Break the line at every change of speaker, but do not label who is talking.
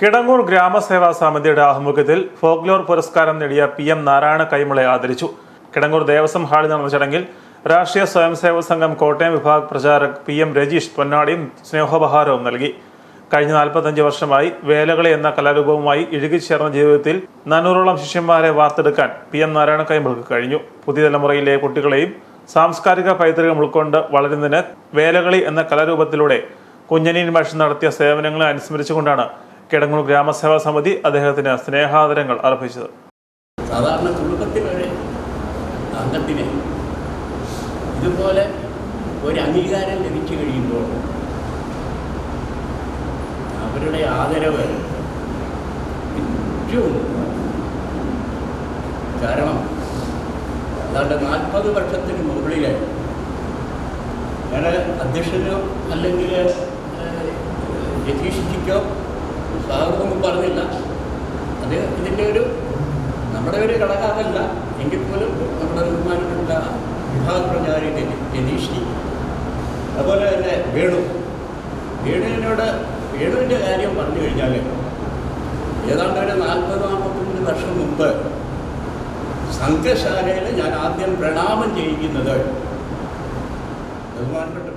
കിടങ്ങൂർ ഗ്രാമസേവാ സമിതിയുടെ ആഭിമുഖ്യത്തിൽ ഫോക്ലോർ പുരസ്കാരം നേടിയ പി എം നാരായണ കൈമളെ ആദരിച്ചു. കിടങ്ങൂർ ദേവസ്വം ഹാളിൽ നടന്ന ചടങ്ങിൽ രാഷ്ട്രീയ സ്വയംസേവക സംഘം കോട്ടയം വിഭാഗ് പ്രചാരക് പി എം രജീഷ് പൊന്നാടിയും സ്നേഹോപഹാരവും നൽകി. കഴിഞ്ഞ നാൽപ്പത്തഞ്ച് വർഷമായി വേലകളി എന്ന കലാരൂപവുമായി ഇഴുകിച്ചേർന്ന ജീവിതത്തിൽ നാനൂറോളം ശിഷ്യന്മാരെ വാർത്തെടുക്കാൻ പി എം നാരായണ കൈമൾക്ക് കഴിഞ്ഞു. പുതിയ തലമുറയിലെ കുട്ടികളെയും സാംസ്കാരിക പൈതൃകം ഉൾക്കൊണ്ട് വളരുന്നതിന് വേലകളി എന്ന കലാരൂപത്തിലൂടെ കുഞ്ഞനീൻ മാഷ് നടത്തിയ സേവനങ്ങളെ അനുസ്മരിച്ചുകൊണ്ടാണ് കിടങ്ങൂർ ഗ്രാമസേവാ സമിതി അദ്ദേഹത്തിന് സ്നേഹാദരങ്ങൾ അർപ്പിച്ചത്.
സാധാരണ കുടുംബത്തിലൊരു അംഗത്തിന് ഇതുപോലെ ഒരു അംഗീകാരം ലഭിച്ചു കഴിയുമ്പോൾ അവരുടെ ആദരവ് ഏറ്റവും കാരണം അതാണ്ട് നാൽപ്പത് വർഷത്തിന് മുകളിൽ ഞാൻ അധ്യക്ഷനോ അല്ലെങ്കിൽ രതീഷിക്കോ സ്വാഗതമൊന്നും പറഞ്ഞില്ല. അത് ഇതിന്റെ ഒരു നമ്മുടെ ഒരു ഘടകമല്ല. എങ്കിൽ പോലും നമ്മുടെ ബഹുമാനപ്പെട്ട വിഭാഗപ്രചാരിയുടെ പ്രചാരി രതീഷ് അതുപോലെ തന്നെ വേണു. വേണുവിനോട് വേണുവിന്റെ കാര്യം പറഞ്ഞു കഴിഞ്ഞാൽ ഏതാണ്ട് ഒരു നാൽപ്പത് വർഷം മുമ്പ് സംഘശാലയിൽ ഞാൻ ആദ്യം പ്രണാമം ചെയ്യിക്കുന്നത് ബഹുമാനപ്പെട്ട